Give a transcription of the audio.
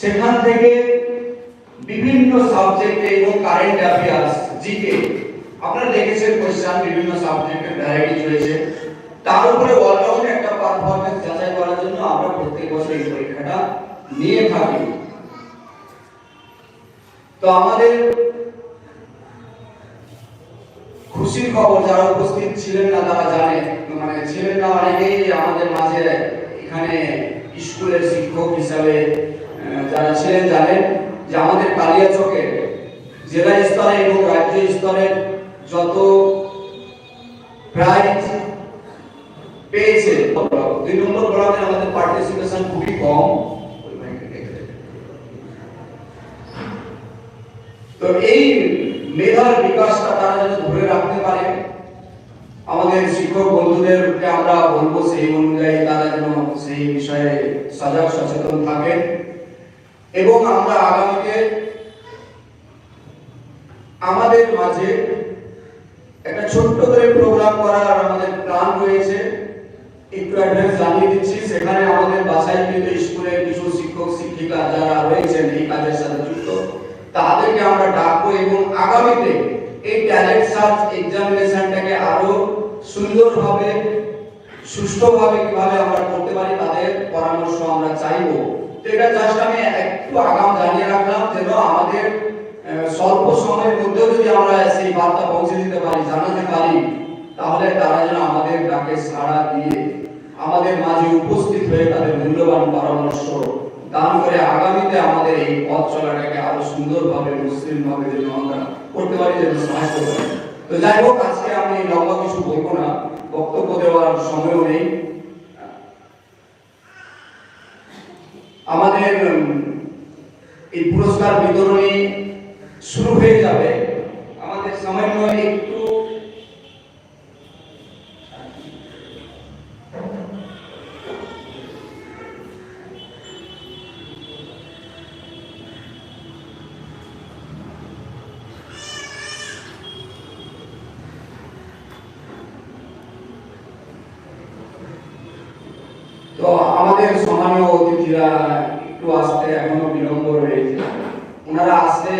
সেখান থেকে বিভিন্ন সাবজেক্টে এবং কারেন্ট অ্যাফেয়ার্স জিকে আপনারা দেখেছেন কোশ্চেন বিভিন্ন সাবজেক্টের ভ্যারাইটিস রয়েছে। তার উপরে অলরাউন্ড একটা পারফরম্যান্স যাচাই করার জন্য আমরা প্রত্যেক বছর এই পরীক্ষাটা নিয়ে থাকি। তো আমাদের খুশির খবর, যারা উপস্থিত ছিলেন না তারা জানে মানে ছিলেন না অনেকেই আমাদের মাঝে এখানে স্কুলের শিক্ষক হিসাবে যারা ছিলেন জানেন যে আমাদের কালিয়াচকে জেলা স্তরে এবং রাজ্য স্তরের যত প্রাইজ পেয়েছে, দুই নম্বর ব্লকে আমাদের পার্টিসিপেশন খুবই কম। তো এই মেধার বিকাশটা তারা যেন ধরে রাখতে পারে, আমাদের শিক্ষক বন্ধুদেরকে আমরা বলব সেই অনুযায়ী তারা যেন সেই বিষয়ে সজাগ সচেতন থাকেন। এবং আমরা আগামীতে আমাদের মাঝে একটা ছোট্ট করে প্রোগ্রাম করার আমাদের প্ল্যান রয়েছে। একটু অ্যাডভান্স জানিয়ে দিচ্ছি, সেখানে আমাদের বাসায় কিন্তু স্কুলের কিছু শিক্ষক, শিক্ষিকা যারা রয়েছেন এই কাজের সাথে যুক্ত, তাদেরকে আমরা ডাকবো এবং আগামীতে এই ট্যালেন্ট সার্চ এক্সামিনেশনটাকে আরও সুন্দরভাবে, সুষ্ঠুভাবে কীভাবে আমরা করতে পারি তাদের পরামর্শ আমরা চাইব। এটা জাস্ট আমি একটু আগাম জানিয়ে রাখলাম, যেন আমাদের স্বল্প সময়ের মধ্যেও যদি আমরা সেই বার্তা পৌঁছে দিতে পারি, জানাতে পারি, তাহলে তারা যেন আমাদের ডাকে সাড়া দিয়ে আমাদের মাঝে উপস্থিত হয়ে তাদের মূল্যবান পরামর্শ দান করে আগামীতে আমাদের এই পথ চলাটাকে আরও সুন্দরভাবে, মসৃণভাবে যেন আমরা করতে পারি, যেন সাহায্য করি। তো যাই হোক, আজকে আমি লম্বা কিছু বলব না, বক্তব্য দেওয়ার সময়ও নেই। আমাদের এই পুরস্কার বিতরণী শুরু হয়ে যাবে। আমাদের সামান্য একটু তো আমাদের সম্মানীয় অতিথিরা একটু আসতে এখনো বিলম্ব রয়েছে ওনারা আসলে